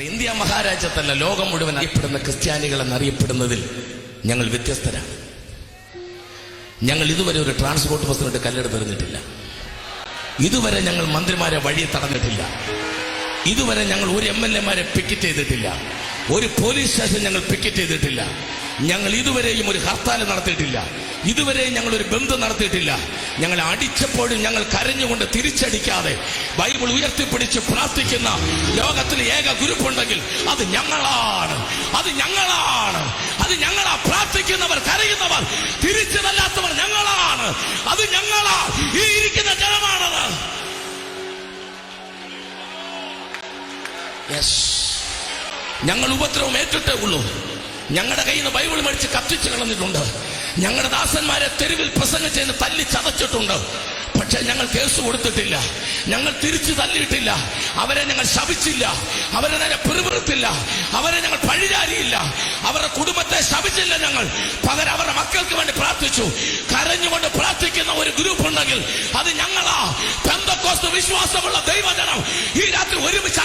India മഹാരാജ്യത്തല്ല ലോകം മുഴുവൻ അറിയപ്പെടുന്ന ക്രിസ്ത്യാനികൾ എന്നറിയപ്പെടുന്നതിൽ ഞങ്ങൾ വ്യത്യസ്തരാണ്. ഞങ്ങൾ ഇതുവരെ ഒരു ട്രാൻസ്പോർട്ട് ബസ്സിനിട്ട് കല്ലെടുത്ത് എറിഞ്ഞിട്ടില്ല. ഇതുവരെ ഞങ്ങൾ മന്ത്രിമാരെ വഴി തടഞ്ഞിട്ടില്ല. ഇതുവരെ ഞങ്ങൾ ഒരു എം എൽ എമാരെ പിക്കറ്റ് ചെയ്തിട്ടില്ല. ഒരു പോലീസ് സ്റ്റേഷൻ ഞങ്ങൾ പിക്കറ്റ് ചെയ്തിട്ടില്ല. ഞങ്ങൾ ഇതുവരെയും ഒരു ഹർത്താൽ നടത്തിയിട്ടില്ല. ഇതുവരെയും ഞങ്ങൾ ഒരു ബന്ധം നടത്തിയിട്ടില്ല. ഞങ്ങൾ അടിച്ചപ്പോഴും ഞങ്ങൾ കരഞ്ഞുകൊണ്ട് തിരിച്ചടിക്കാതെ ബൈബിൾ ഉയർത്തിപ്പിടിച്ച് പ്രാർത്ഥിക്കുന്ന ലോകത്തിൽ ഏക ഗ്രൂപ്പുണ്ടെങ്കിൽ അത് ഞങ്ങളാണ്. അത് ഞങ്ങളാണ്. അത് ഞങ്ങളാ പ്രാർത്ഥിക്കുന്നവർ കരയുന്നവർ തിരിച്ചതല്ലാത്തവർ ഞങ്ങളാണ്. അത് ഞങ്ങളാ. ഈ ഇരിക്കുന്ന ജനമാണത്. ഞങ്ങൾ ഉപദ്രവം ഏറ്റിട്ടേ ഉള്ളൂ. ഞങ്ങളുടെ കയ്യിൽ നിന്ന് ബൈബിൾ മേടിച്ച് കത്തിച്ചു കളഞ്ഞിട്ടുണ്ട്. ഞങ്ങളുടെ ദാസന്മാരെ തെരുവിൽ പ്രസംഗിച്ചതിന് തല്ലി ചതച്ചിട്ടുണ്ട്. പക്ഷെ ഞങ്ങൾ കേസ് കൊടുത്തിട്ടില്ല. ഞങ്ങൾ തിരിച്ചു തല്ലിയിട്ടില്ല. അവരെ ഞങ്ങൾ ശപിച്ചില്ല. അവരെ നേരെ പിറുപിറുത്തില്ല. അവരെ ഞങ്ങൾ പഴിചാരിയില്ല അവരുടെ കുടുംബത്തെ ശപിച്ചില്ല ഞങ്ങൾ. പകരം അവരുടെ മക്കൾക്ക് വേണ്ടി പ്രാർത്ഥിച്ചു. കരഞ്ഞുകൊണ്ട് പ്രാർത്ഥിക്കുന്ന ഒരു ഗ്രൂപ്പ് ഉണ്ടെങ്കിൽ അത് ഞങ്ങളാ. പെന്തക്കോസ്ത് വിശ്വാസമുള്ള ദൈവജനം ഈ രാത്രി ഒരുമിച്ച്